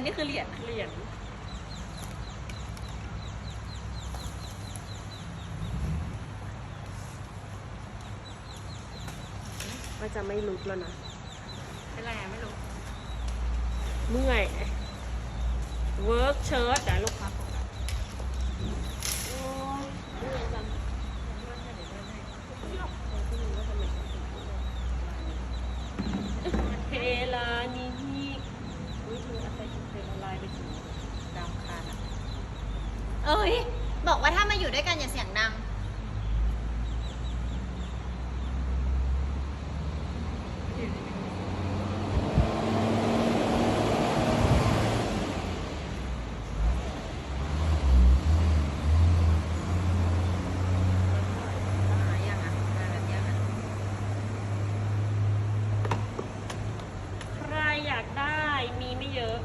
นนี่คือเหรียญอะเหรียญว่าจะไม่ลุกแล้วนะ เป็นไรอะไม่รู้ เมื่อยเวิร์กเชิร์ตแต่ลูกค้าบอกโอ้ยเมื่อยจังเทลานีอุ้ยเธอเอาไปเทละลายไปถึงดาวคานอะ เอ้ย บอกว่าถ้ามาอยู่ด้วยกันอย่าเสียงดัง ใครอยากได้มีไม่เยอะ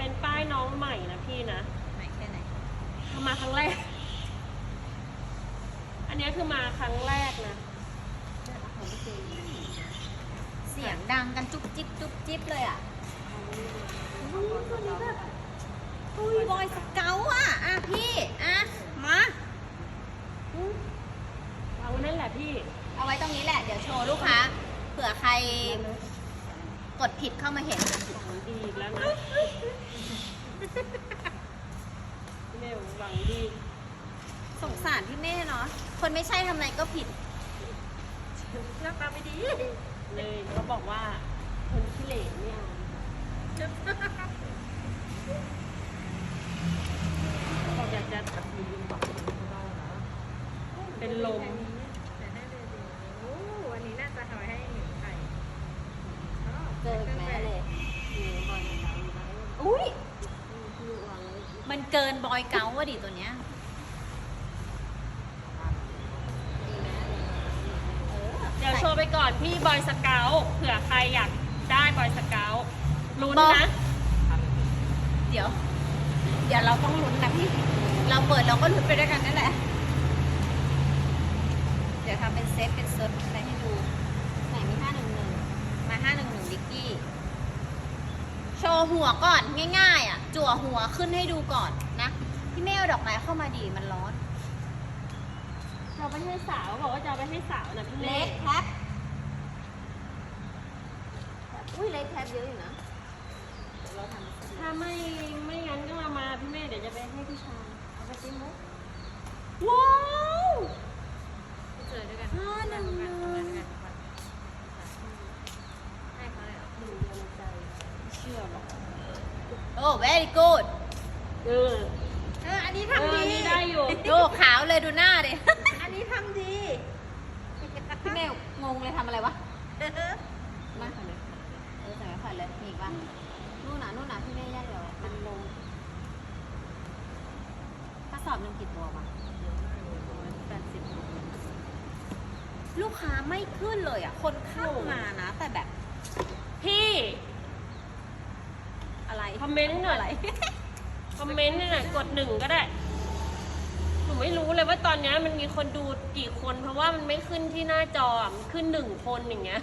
เป็นป้ายน้องใหม่นะพี่นะ ไหนแค่ไหน ทำมาครั้งแรก อั นนี้คือมาครั้งแรกนะเสียงดังกันจุ๊บจิ๊บจุ๊บจิ๊บเลยอะอุ้ยตัวนี้แบบอุ้ยบอยสเกลอะ อะพี่ อะ มาเอาไว้นั่นแหละพี่ เอาไว้ตรงนี้แหละ เดี๋ยวโชว์ลูกค้า เผื่อใครกดผิดเข้ามาเห็นหวังดีอีกแล้วนะพี่เมลหวังดี สงสารพี่เม่เนาะ คนไม่ใช่ทำไมก็ผิด หน้าตาไม่ดีเลยเขาบอกว่าคนขี้เหร่เนี่ยบอกอยากจะตัดมือบอกเป็นลมวันนี้น่าจะทำให้หนูไข่เจอแม่เลยอุ้ยมันเกินบอยเกาว่ะดิตัวเนี้ยเออ เดี๋ยวโช ว์ไปก่อนพี่บอยสเกลเผื่อใครอยากได้บอยสเกลลุ้นนะ เดี๋ยว เดี๋ยวเราต้องลุ้นนะพี่ เราเปิดเราก็ลุ้นไปด้วยกันนั่นแหละ เดี๋ยวทำเป็นเซฟเป็นเซิร์ฟอะไรให้ดู ไหนมีห้าหนึ่งหนึ่งมาห้าหนึ่งหนึ่งดิกกี้ โชว์หัวก่อนง่าย ๆ อะ จั่วหัวขึ้นให้ดูก่อนนะ พี่เมลดอกไม้เข้ามาดีมันร้อนจะเอาไปให้สาวบอกว่าจะเอาไปให้สาวนะพี่เล็เล็กกแท็บ อุ้ยเล็กแท็บเยอะอยู่นะเดี๋ยวเราทำถ้าไม่ไม่งั้นก็มามาพี่เมย์เดี๋ยวจะไปให้พี่ชายเอาไปจิ้มมุกว้าวเจอด้วยกันห้าหนึ่งหนึ่งให้เขาเลยเหรอหนึ่งเดียวในใจไม่เชื่อหรอกโอ้ very good เออเอออันนี้เออทำดี นี่ได้อยู่ ดูขาวเลยดูหน้าดิอันนี้ทำดี พี่เมลงงเลยทำอะไรวะ มาค่ะเลย เออใส่ไว้ก่อนเลยมีอีกปะนู่นน่ะนู่นน่ะพี่เมย์ย่าเดี๋ยวมันลงกระสอบหนึ่งกี่ตัววะแปดสิบลูกค้าไม่ขึ้นเลยอะ คนเข้ามานะ แต่แบบพี่อะไรคอมเมนต์หน่อย อะไร คอมเมนต์หน่อยกดหนึ่งก็ได้ หนูไม่รู้เลยว่าตอนเนี้ยมันมีคนดูกี่คน เพราะว่ามันไม่ขึ้นที่หน้าจออะมันขึ้นหนึ่งคนอย่างเงี้ย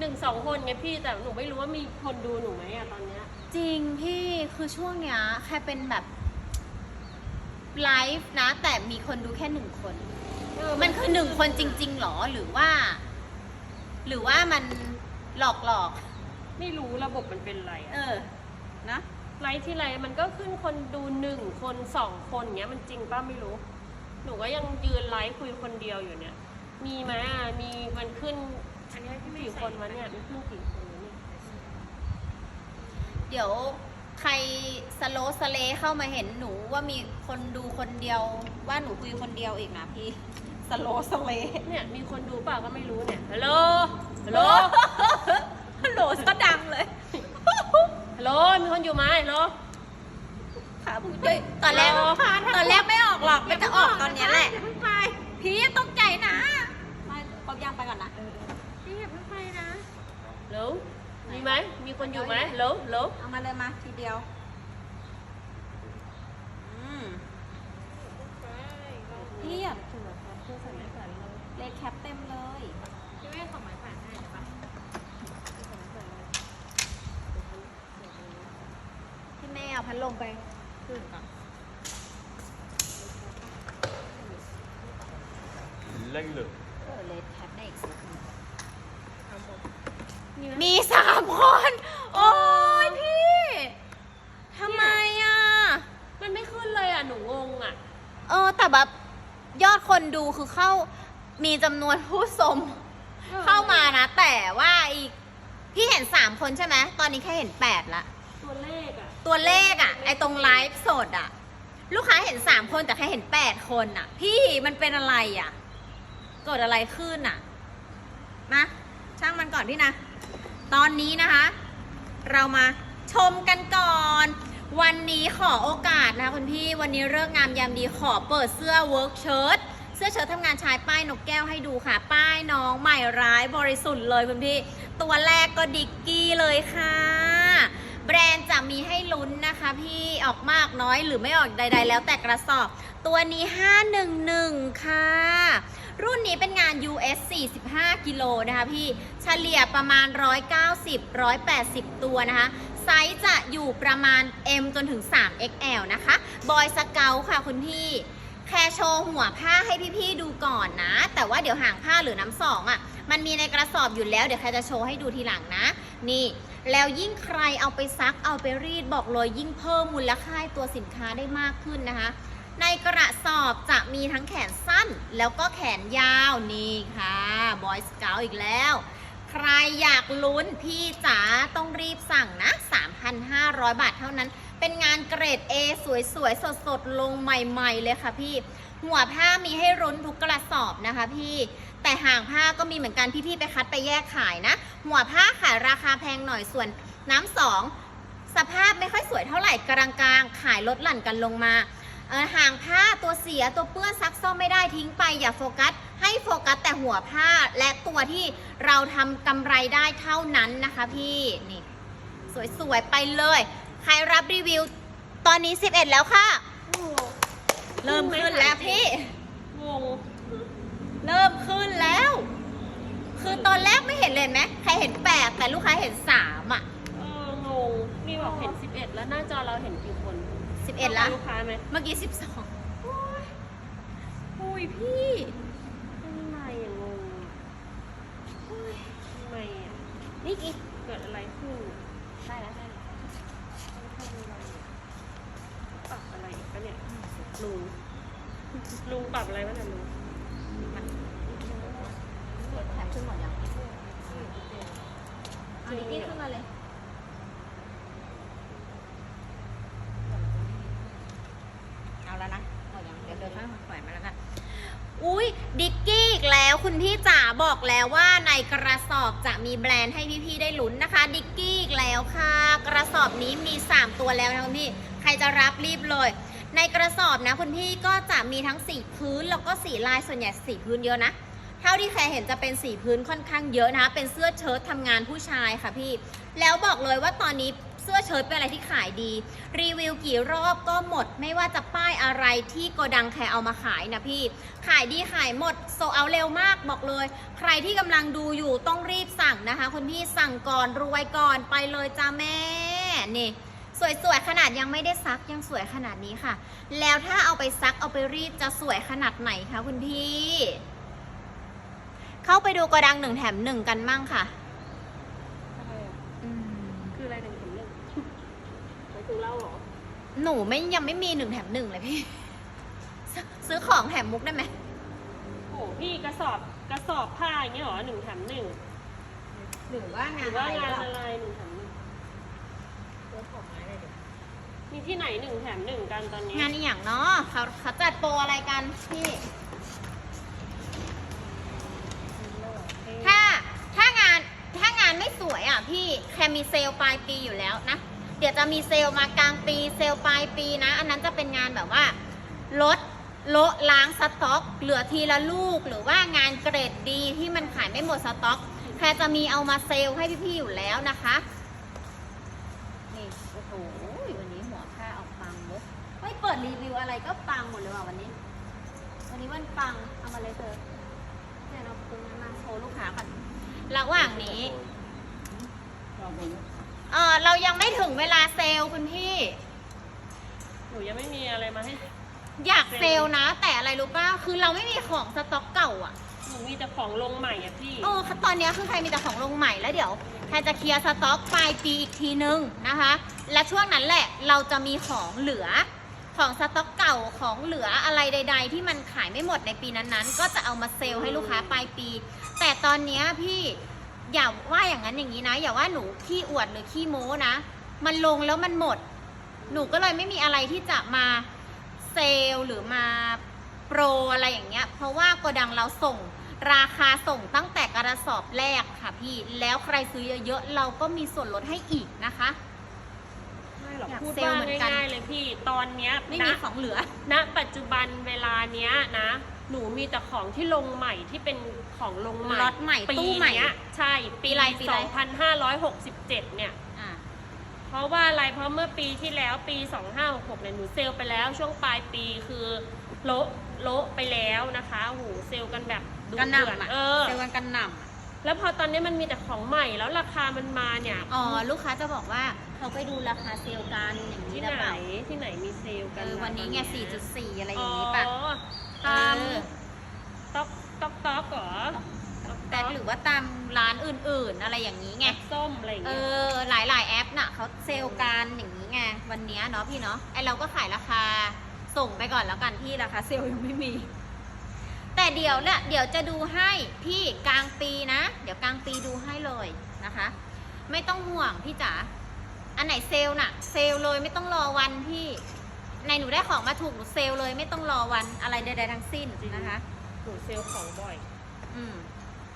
หนึ่งสองคนไงพี่แต่หนูไม่รู้ว่ามีคนดูหนูไหมอะตอนเนี้ย จริงพี่คือช่วงเนี้ยแค่เป็นแบบไลฟ์นะ แต่มีคนดูแค่หนึ่งคนเออมันคือหนึ่งคนจริง ๆหรอหรือว่า หรือว่ามันหลอกหลอกไม่รู้ระบบมันเป็นอะไรๆเออะอ นะ ไลฟ์ที่ไรมันก็ขึ้นคนดูหนึ่งคนสองคนเงี้ยมันจริงป้าไม่รู้ หนูก็ยังยืนไลฟ์คุยคนเดียวอยู่เนี่ย มีไหมอะมีมันขึ้น อันนี้ให้พี่กี่คนวะเนี่ยมันขึ้นกี่คนวะเนี่ยเดี๋ยวใครสโลว์สเลเข้ามาเห็นหนูว่ามีคนดูคนเดียว ว่าหนูคุยคนเดียวอีกนะพี่สโลว์สเลเนี่ยมีคนดูเปล่าก็ไม่รู้เนี่ยฮัลโหลฮัลโหลฮัลโหลซะดังเลยฮัลโหลมีคนอยู่ไหมฮัลโหลค่ะพูดด้วยตอนแรกฮัลโหลตอนแรกไม่ออกหรอกมันจะออกตอนเนี้ยแหละอย่าเพิ่งไปพี่อย่าตกใจนะไม่ครบยังไปก่อนนะ หรืมีไหม มีคนอยู่ไหมหรือหรืเอามาเลยมาทีเดียวอืมเรียบเลยแคปเต็มเลยพี่เวส่งไม้แขวนให้ปะพี่แม่เอาพัดลมไปขึ้นก่น Lay คนดูคือเข้ามีจำนวนผู้ชมเข้ามานะ แต่ว่าอีกพี่เห็นสามคนใช่ไหมตอนนี้แค่เห็นแปดละ ตัวเลขอะตัวเลขอะไอตรงไลฟ์สดอะลูกค้าเห็นสามคนแต่แค่เห็นแปดคนอะพี่มันเป็นอะไรอะเกิดอะไรขึ้นอะมาช่างมันก่อนพี่นะ ตอนนี้นะคะ เรามาชมกันก่อน วันนี้ขอโอกาสนะคะคุณพี่วันนี้เลิกงามยามดีขอเปิดเสื้อเวิร์กเชิ้ตเสื้อเชิ้ตทำงานชายป้ายนกแก้วให้ดูค่ะ ป้ายน้องใหม่ร้ายบริสุทธิ์เลยคุณพี่ ตัวแรกก็ดิกกี้เลยค่ะ แบรนด์จะมีให้ลุ้นนะคะ พี่ออกมากน้อยหรือไม่ออกใด ๆ แล้วแต่กระสอบ ตัวนี้ 511 ค่ะ รุ่นนี้เป็นงาน US 45 กิโลนะคะพี่เฉลี่ยประมาณ 190 180 ตัวนะคะไซส์จะอยู่ประมาณ M จนถึง 3XL นะคะ บอยสเกลค่ะคุณพี่ แค่โชว์หัวผ้าให้พี่ๆดูก่อนนะ แต่ว่าเดี๋ยวห่างผ้าหรือน้ำสองอะ่ะ มันมีในกระสอบอยู่แล้ว เดี๋ยวใครจะโชว์ให้ดูทีหลังนะ นี่ แล้วยิ่งใครเอาไปซักเอาไปรีดบอกเลยยิ่งเพิ่มมูลค่าตัวสินค้าได้มากขึ้นนะคะ ในกระสอบจะมีทั้งแขนสั้น แล้วก็แขนยาวนี่ค่ะบอยสเกลอีกแล้ว ใครอยากลุ้นพี่จ๋าต้องรีบสั่งนะ 3,500 บาทเท่านั้น เป็นงานเกรด A สวยๆ สดๆ ลงใหม่ๆ เลยค่ะพี่ หัวผ้ามีให้รุ้นทุกกระสอบนะคะพี่ แต่ห่างผ้าก็มีเหมือนกันพี่ๆ ไปคัดไปแยกขายนะ หัวผ้าขายราคาแพงหน่อยส่วนน้ำสองสภาพไม่ค่อยสวยเท่าไหร่กลางๆ ขายลดหลั่นกันลงมาห่างผ้าตัวเสียตัวเปื้อนซักซ่อมไม่ได้ทิ้งไปอย่าโฟกัส ให้โฟกัสแต่หัวผ้าและตัวที่เราทำกำไรได้เท่านั้นนะคะพี่นี่สวยๆไปเลย ใครรับรีวิว ตอนนี้ 11 แล้วค่ะโอ้โหเริ่มขึ้นแล้วพี่ งงเริ่มขึ้นแล้ว คือตอนแรกไม่เห็นเลยเห็นไหมใครเห็นแปดแต่ลูกค้าเห็นสามอะเอองงนี่บอกเห็น 11 แล้วหน้าจอเราเห็นกี่คนสิบเอ็ดละ ลูกค้าไหมเมื่อกี้สิบสองอุ้ยพี่ ทำไมอย่างงงทำไมอะนี่อีกเกิดอะไรขึ้น ได้แล้วได้แล้ว ทำอะไรอะปรับอะไรอีกปะเนี่ยลุง ลุงปรับอะไรวะเนี่ยลุงเปิดแถบขึ้นหมดยังเอาดิกกี้ขึ้นมาเลยเอาแล้วนะหมดยังเดี๋ยวเดินข้างปล่อยมาแล้วกันอุ้ยดิกกี้อีกแล้วคุณพี่จ๋าบอกแล้วว่าในกระสอบจะมีแบรนด์ให้พี่ๆได้ลุ้นนะคะ ดิกกี้อีกแล้วค่ะ กระสอบนี้มี 3 ตัวแล้วนะคุณพี่ ใครจะรับรีบเลย ในกระสอบนะคุณพี่ก็จะมีทั้งสีพื้นแล้วก็สีลายส่วนใหญ่สีพื้นเยอะนะ เท่าที่แคร์เห็นจะเป็นสีพื้นค่อนข้างเยอะนะคะเป็นเสื้อเชิ้ตทำงานผู้ชายค่ะพี่ แล้วบอกเลยว่าตอนนี้เสื้อเชิ้ตเป็นอะไรที่ขายดี รีวิวกี่รอบก็หมด ไม่ว่าจะป้ายอะไรที่โกดังแคร์เอามาขายนะพี่ ขายดีขายหมดโซเอาเร็วมากบอกเลย ใครที่กำลังดูอยู่ต้องรีบสั่งนะคะคุณพี่สั่งก่อนรวยก่อนไปเลยจ้าแม่นี่ สวยๆขนาดยังไม่ได้ซักยังสวยขนาดนี้ค่ะ แล้วถ้าเอาไปซักเอาไปรีดจะสวยขนาดไหนคะคุณพี่ เข้าไปดูกระดังหนึ่งแถมหนึ่งกันมั่งค่ะอะไรอะอืมคืออะไรหนึ่งถึงหนึ่งหมายถึงเราเหรอ หนูไม่ยังไม่มีหนึ่งแถมหนึ่งเลยพี่ ซื้อซื้อของแถมมุกได้ไหมโอ้โหพี่กระสอบกระสอบผ้าอย่างเงี้ยเหรอหนึ่งแถมหนึ่งหรือว่าหงารืนอว่าอะไรงานก็อะไรหนึ่งแถมหนึ่งมี ที่ไหนหนึ่งแถมหนึ่งกันตอนนี้ งานอีหยังเนาะเขาเขาจัดโปรอะไรกันพี่ ถ้าถ้างานถ้างานไม่สวยอะพี่แค่มีเซลล์ปลายปีอยู่แล้วนะ เดี๋ยวจะมีเซลล์มากลางปีเซลล์ปลายปีนะ อันนั้นจะเป็นงานแบบว่าลดโละล้างสต็อก เหลือทีละลูกหรือว่างานเกรดดีที่มันขายไม่หมดสต็อกแค่จะมีเอามาเซลล์ให้พี่ๆอยู่แล้วนะคะ นี่โอ้โหวันนี้หัวผ้าออกปังมุกไม่เปิดรีวิวอะไรก็ปังหมดเลยว่ะวันนี้ วันนี้วันปัง เอามาเลยเธอเนี่ยเราตรงนั้นมาโชว์ลูกค้าก่อนระหว่างนี้ เออเรายังไม่ถึงเวลาเซลล์คุณพี่ หนูยังไม่มีอะไรมาให้ อยากเซลล์นะ แต่อะไรรู้ป่ะ คือเราไม่มีของสต็อกเก่าอะ หนูมีแต่ของลงใหม่อะพี่ โอ้ค่ะตอนเนี้ยคือใครมีแต่ของลงใหม่แล้วเดี๋ยวใครจะเคลียร์สต็อกปลายปีอีกทีนึงนะคะ และช่วงนั้นแหละเราจะมีของเหลือ ของสต็อกเก่าของเหลืออะไรใด ๆ ที่มันขายไม่หมดในปีนั้นๆ ก็จะเอามาเซลล์ให้ลูกค้าปลายปี แต่ตอนนี้พี่อย่าว่าอย่างนั้นอย่างนี้นะ อย่าว่าหนูขี้อวดหรือขี้โม้นะ มันลงแล้วมันหมด หนูก็เลยไม่มีอะไรที่จะมาเซลล์หรือมาโปรอะไรอย่างเงี้ย เพราะว่าโกดังเราส่งราคาส่งตั้งแต่กระสอบแรกค่ะพี่ แล้วใครซื้อเยอะๆเราก็มีส่วนลดให้อีกนะคะ ไม่หรอกอยากพูดเซลล์ว่าเหมือนกัน ง่ายๆเลยพี่ตอนเนี้ยไม่ณมีของเหลือ ณปัจจุบันเวลาเนี้ยนะ หนูมีแต่ของที่ลงใหม่ที่เป็นของลงใหม่ล็อตใหม่ปีตู้ใหม่เนี้ยใช่ ปีปีอะไรปีอะไร 2567 เนี่ย อ่าเพราะว่าอะไรเพราะเมื่อปีที่แล้วปี 2566เนี่ยหนูเซลล์ไปแล้วช่วงปลายปีคือโละโละไปแล้วนะคะโอ้โหเซลล์กันแบบดุกันหเดือดนำอะเออ เซลล์กันกันหนำอะ แล้วพอตอนนี้มันมีแต่ของใหม่แล้วราคามันมาเนี่ย อ๋อลูกค้าจะบอกว่าเขาไปดูราคาเซลล์กันอย่างนี้ที่หรือไหนเปล่าที่ไหนมีเซลล์เอกันอล่ะวันนี้ไงตอ4.4 อะไรออ๋ย่าองนี้ป่ะตามเออต๊อกต๊อกต๊อกเหรอแต่หรือว่าตามร้านอื่นๆ อะไรอย่างนี้ไง ส้มอะไรอย่างเอเงี้ยอหลายๆแอปน่ะเขาเซลล์กันอย่างนี้ไงวันเนี้ยเนาะพี่เนาะไอเราก็ขายราคาส่งไปก่อนแล้วกันที่ราคาเซลล์ยังไม่มีแต่ เดี๋ยวเนี่ยเดี๋ยวจะดูให้พี่กลางปีนะ เดี๋ยวกลางปีดูให้เลยนะคะ ไม่ต้องห่วงพี่จ๋าอันไหนเซลล์น่ะ เซลล์เลยไม่ต้องรอวันพี่ในหนูได้ของมาถูกหนูเซลล์เลยไม่ต้องรอวันอะไรใดๆทั้งสิ้นนะคะหนูเซลล์ของบ่อย อืม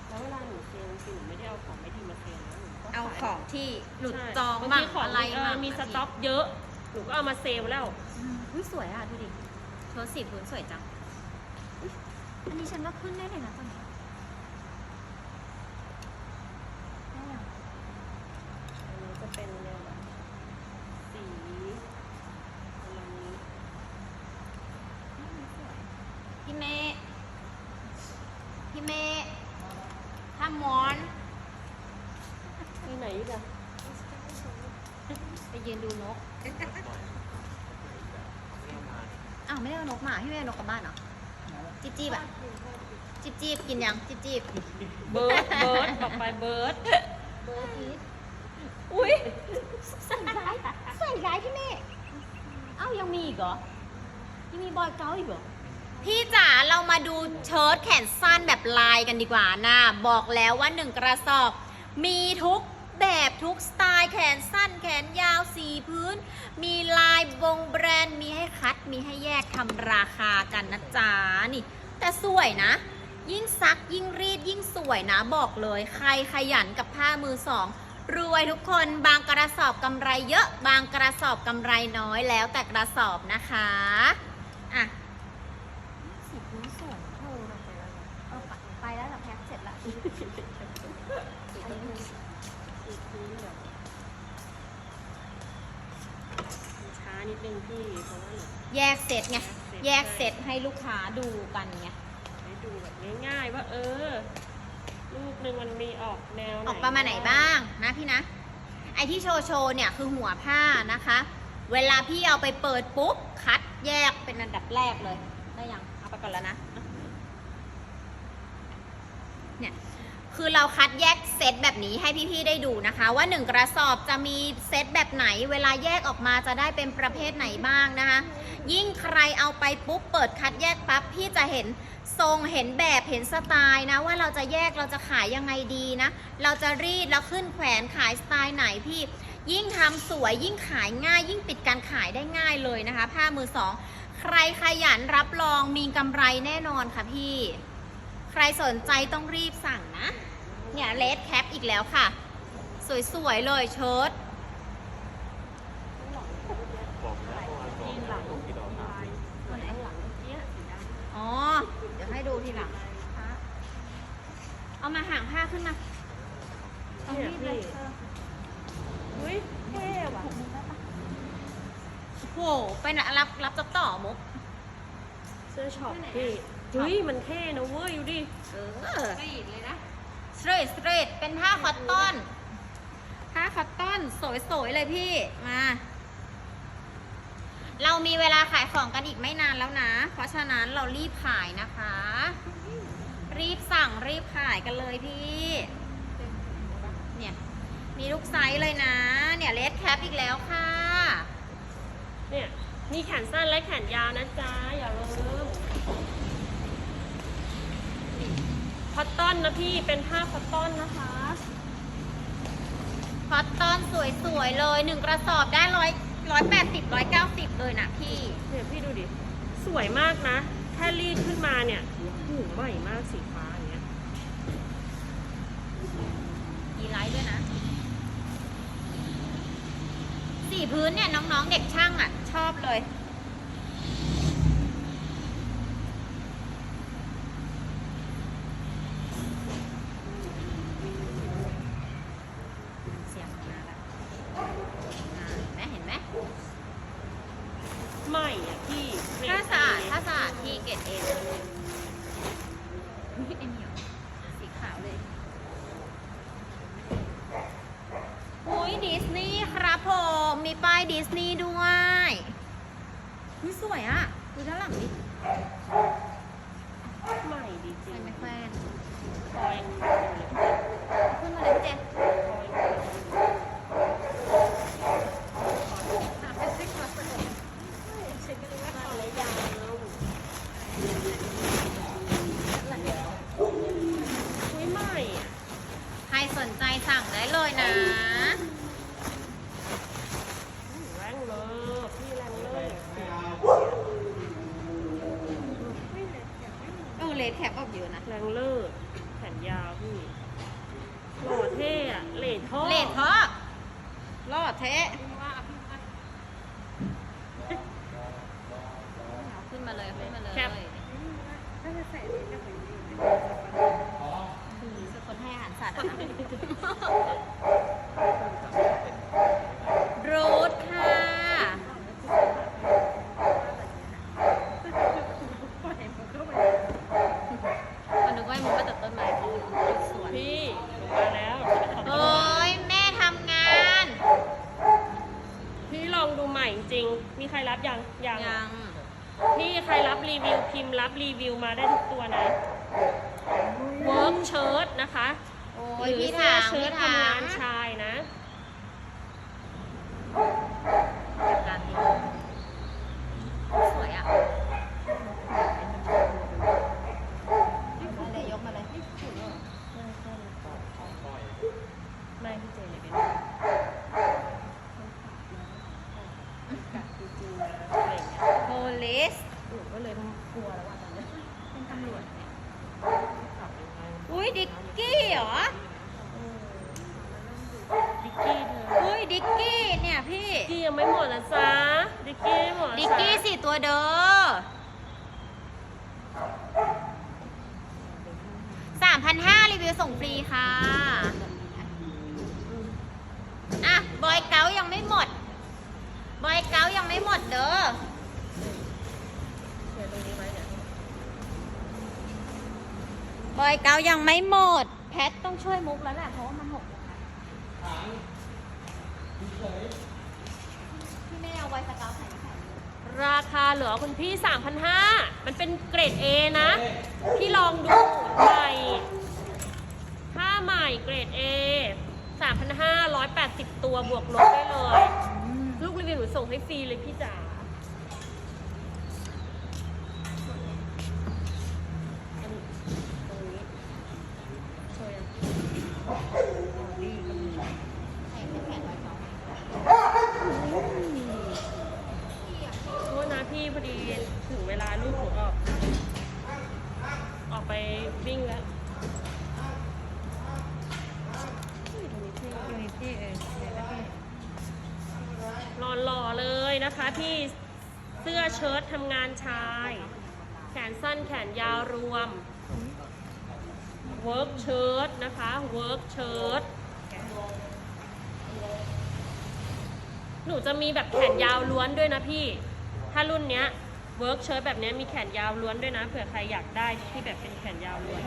แล้วเวลาหนูเซลล์จริงๆหนูไม่ได้เอาของไม่ดีมาเซลล์นะหนูก็เอาขายของที่หลุดใช่จองบาบ้างทีของอะไรเอบ้าองมีสต็อกเยอะหนูก็เอามาเซลล์แล้วอืมอุ้ยสวยอะดูดิโทรสีพื้นสวยจังอุ๊ย อันนี้ฉันว่าขึ้นได้เลยนะตอนนี้ได้ยังอันนี้จะเป็นแนวแบบสีประมาณนี้พี่เมย์พี่เมย์ทำมอนที่ไหนอีกอะไปยืนดูนก อ้าวไม่ได้เอานกมาพี่ไม่ได้เอานกกลับบ้านเหรอ จิบจีบอะจิบจีบกินยังจิบจีบเบิร์ดเบิร์ดบอกไปเบิร์ดเบอร์อีทอุ้ยใส่ร้ายใส่ร้ายพี่เมฆเอ้ายังมีอีกเหรอ ยังมีบอยเก้าอีกเหรอ พี่จ๋าเรามาดูเชิ้ตแขนสั้นแบบลายกันดีกว่านะ บอกแล้วว่าหนึ่งกระสอบ มีทุก แบบทุกสไตล์แขนสั้นแขนยาวสีพื้น มีลายบงแบรนด์มีให้คัด มีให้แยกทำราคากันนะจ๊ะนี่ แต่สวยนะ ยิ่งซักยิ่งรีดยิ่งสวยนะบอกเลย ใครขยันกับผ้ามือสองรวยทุกคนบางกระสอบกำไรเยอะ บางกระสอบกำไรน้อยแล้วแต่กระสอบนะคะอะสีพื้นสวยเท่าไปแล้วเออไปแล้วแต่แพ็คเสร็จละ อันนี้ สีพื้นแบบมั นช้านิดนึงพี่เพราะว่าหนู แยกเซตไง แยกเซตให้ลูกค้าดูกันไงให้ดูแบบง่ายๆว่าเออ ลูกหนึ่งมันมีออกแนวไหนออกประมาณไหนบ้างนะพี่นะ ไอที่โชว์โชว์เนี่ยคือหัวผ้านะคะ เวลาพี่เอาไปเปิดปุ๊บ คัดแยกเป็นอันดับแรกเลย ได้ยัง เอาไปก่อนแล้วนะ เนี่ย คือเราคัดแยกเซตแบบนี้ให้พี่ๆได้ดูนะคะ ว่าหนึ่งกระสอบจะมีเซตแบบไหน เวลาแยกออกมาจะได้เป็นประเภทไหนบ้างนะคะ ยิ่งใครเอาไปปุ๊บเปิดคัดแยกปั๊บพี่จะเห็นทรงเห็นแบบเห็นสไตล์นะว่าเราจะแยกเราจะขายยังไงดีนะ เราจะรีดแล้วขึ้นแขวนขายสไตล์ไหนพี่ ยิ่งทำสวยยิ่งขายง่าย ยิ่งปิดการขายได้ง่ายเลยนะคะ ผ้ามือสองใครขยันรับรองมีกำไรแน่นอนค่ะพี่ ใครสนใจต้องรีบสั่งนะ เนี่ยเลดแคปอีกแล้วค่ะ สวยๆเลยเชิ้ตเอ๋อ เดี๋ยวให้ดูทีหลัง เอามาห่างผ้าขึ้นมาเอารีบเลยอุ้ยเท่ว่ะโหไปนะรับรับจับต่อมุกเสื้อช็อปพี่เฮ้ยมันเท่นะเว้ยดูดิ เออสตรีทเลยนะ สตรีทสตรีทเป็นผ้าคอตตอน ผ้าคอตตอนสวยๆเลยพี่ มา เรามีเวลาขายของกันอีกไม่นานแล้วนะ เพราะฉะนั้นเรารีบขายนะคะ รีบสั่งรีบขายกันเลยพี่ เนี่ย มีลูกไซส์เลยนะ เนี่ยเลดแคปอีกแล้วค่ะ เนี่ย มีแขนสั้นและแขนยาวนะจ๊ะ อย่าลืม คอตตอนนะพี่เป็นผ้าคอตตอนนะคะคอตตอนสวยๆเลยหนึ่งกระสอบได้ร้อยร้อยแปดสิบร้อยเก้าสิบเลยนะพี่เนี่ยพี่ดูดิ สวยมากนะแค่รีดขึ้นมาเนี่ยหูใหม่มากสีฟ้าอย่างเงี้ยมีไลท์ด้วยนะสีพื้นเนี่ยน้องๆเด็กช่างอะ ชอบเลย เสียงมาแล้วอ่าเห็นไหมเห็นไหม ใหม่อะพี่เกรด ถ้าสะอาด A ถ้าสะอาดที่เกรดเอเลยนี่เป็นเหนียวสีขาวเลยอุ้ยดิสนีย์ครับผม มีป้ายดิสนีย์ด้วยอุ้ยสวยอะ ดูด้านหลังดิ ใหม่ดีจริ ใส่ ง ไม่แควน คอย ขึ้นมาเลยพี่เจน คอย สามเป็นซิกมาสนุก เช็คกันเลยว่าคอยยาวอุ้ยใหม่อะ ใคร สั่งได้เลยนะ แรงเลยพี่แรงเลย เออเลดแคปออกเยอะนะ แรงเลิศแขนยาวพี่หล่อเท่อะเลดท่อ เลดทอกรอดเทะ ว่าพี่ว่า เอาขึ้นมาเลยขึ้นมาเลย ถ้าจะใส่เลยจะเหมือนอยู่ คือคนให้อาหารสัตว์อะนะรูทค่ะ ปล่อยมันก็ไป มันนึกว่ามันมาจากต้นไม้สวน พี่ลงมาแล้ว โอ้ยแม่ทำงาน พี่ลองดูใหม่จริงๆมีใครรับ ยังยังยังพี่ใครรับรีวิวพิมพ์รับรีวิวมาได้ทุกตัวนะ work shirt นะคะโอ้หยรือพี่เสื้อถามเชิ้พี่ตถาทำงามนชายนะ การนี้สวยอะมาเลยยกมาเลย ไม่พี่เจเลยเป็นอะไรอย่างเงี้ย โพลิส หนูก็เลยกลัวแล้วว่าตอนเนี้ย เป็นตำรวจ ขับยังไง อุ้ยดิกกี้เหรอ ดิกกี้เธอ อุ้ยดิกกี้เนี่ยพี่ ดิกกี้ยังไม่หมดนะจ๊ะดิกกี้ไม่หมด นะดิกกี้จ๊ะสี่ตัวเด้อสามพันห้ารีวิวส่งฟรีค่ะ อะ บอยเก้ายังไม่หมด บอยเก้ายังไม่หมดเด้อเดี๋ยวตรงนี้ไว้เนี่ยบอยเก้ายังไม่หมด แพทต้องช่วยมุกแล้วแหละเพราะว่ามันหกแล้วนะพี่ไม่ได้เอาไวสเกาใส่ใส่ ราคาเหลือคุณพี่ 3,500 มันเป็นเกรด A นะ พี่ลองดูใหม่ผ้าใหม่เกรด A 3,500 180 ตัวบวกลบได้เลย ลูกรีวิวหนูส่งให้ฟรีเลยพี่จ๋าอันนี้ตรงนี้โชว์ยังอ๋อดีก็มี ใส่เป็นแขนไว้สอง โทษนะพี่พอดีถึงเวลาลูกหนูออก ออกไปวิ่งแล้วอุ้ยตรงนี้เท่ ยูนิตี้เออเดี๋ยวแล้วก็ หล่อๆเลยนะคะพี่เสื้อเชิ้ตทำงานชาย แข นสั้นแขนยาวรวม work shirt นะคะ work shirt หนูจะมีแบบแขนยาวล้วนด้วยนะพี่ ถ้ารุ่นเนี้ย work shirt แบบเนี้ยมีแขนยาวล้วนด้วยนะ เผื่อใครอยากได้ที่แบบเป็นแขนยาวล้วน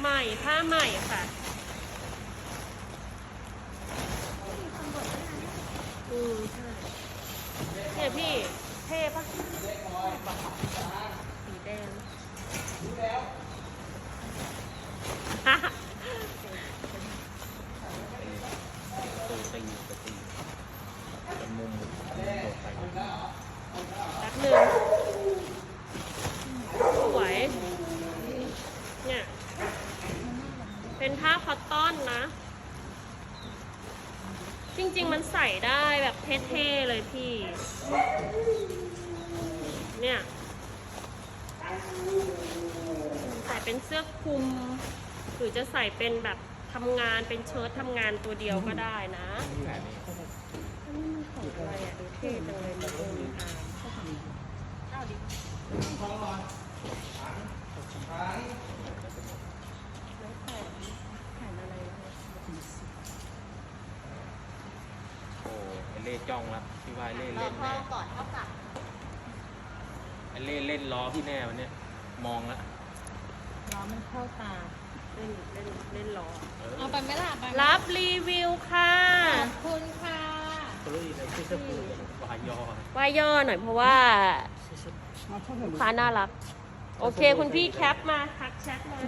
ใหม่ผ้าใหม่ค่ะอืมใช่ เนี่ยพี่เท่ปะสีแดงตูตีไปตีเป็นมุมมุมโดดไปแป๊บหนึ่งสวยเนี่ย เป็นผ้าคอตตอนนะ จริง ๆ มันใส่ได้แบบเท่ ๆ เลยพี่ เนี่ยใส่เป็นเสื้อคลุม หรือจะใส่เป็นแบบทำงานเป็นเชิ้ตทำงานตัวเดียวก็ได้นะนี่อันนี้มันของอะไรอะดูเท่จังเลยตะโกนอาร์มเอาดิแล้วแต่แผ่นอะไรโอ้เล่จ้องละ พี่ว่าเล่รอเล่นพ่อแน่ก่อนเท่ากับไอเล่นเล่นล้อพี่แน่วันเนี้ยมองละน้อมันเข้าตา เล่นเล่นเล่นล้อเออเอาไปไหมล่ะไปไหมรับรีวิวค่ะขอบคุณค่ะ เฮ้ยในที่เสื้อผูวายยอว่าย่อหน่อยเพราะว่าลูกค้าน่ารัก โอเค คุณพี่แคปมาทักแชทมา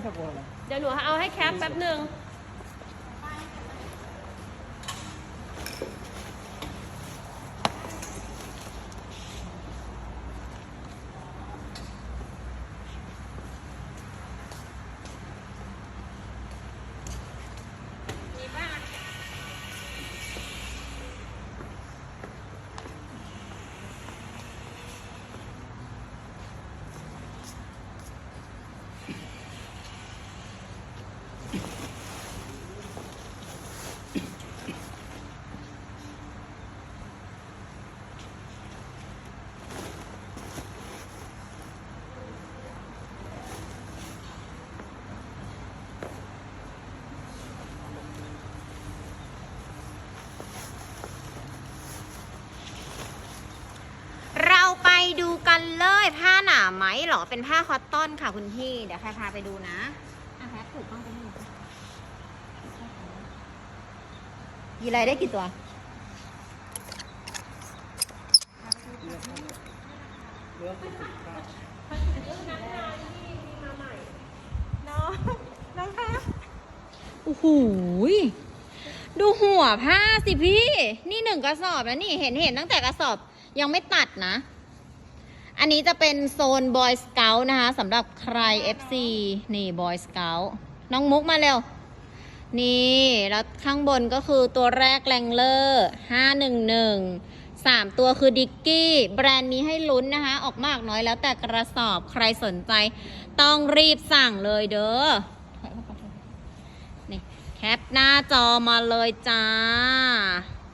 เดี๋ยวหนูเอาให้แคปแป๊บหนึ่ง มีบ้าง เราไปดูกันเลยผ้า หนาไหมเหรอ เป็นผ้าคอตตอนค่ะคุณพี่ เดี๋ยวใครพาไปดูนะอะแพทถูกต้องไปนี่ยีไรได้กี่ตัวน้องน้องคะโอ้โหดูหัวผ้าสิพี่ นี่หนึ่งกระสอบแล้วนี่เห็นเห็นตั้งแต่กระสอบยังไม่ตัดนะ อันนี้จะเป็นโซนบอยสเก t นะคะสำหรับใคร FC นี่บอยสเก t น้องมุกมาเร็ว นี่ แล้วข้างบนก็คือตัวแรกแรงเลอร์511 3ตัวคือดิกกี้ แบรนด์นี้ให้ลุ้นนะคะ ออกมากน้อยแล้วแต่กระสอบใครสนใจ ต้องรีบสั่งเลยเด้อนี่แคปหน้าจอมาเลยจ้า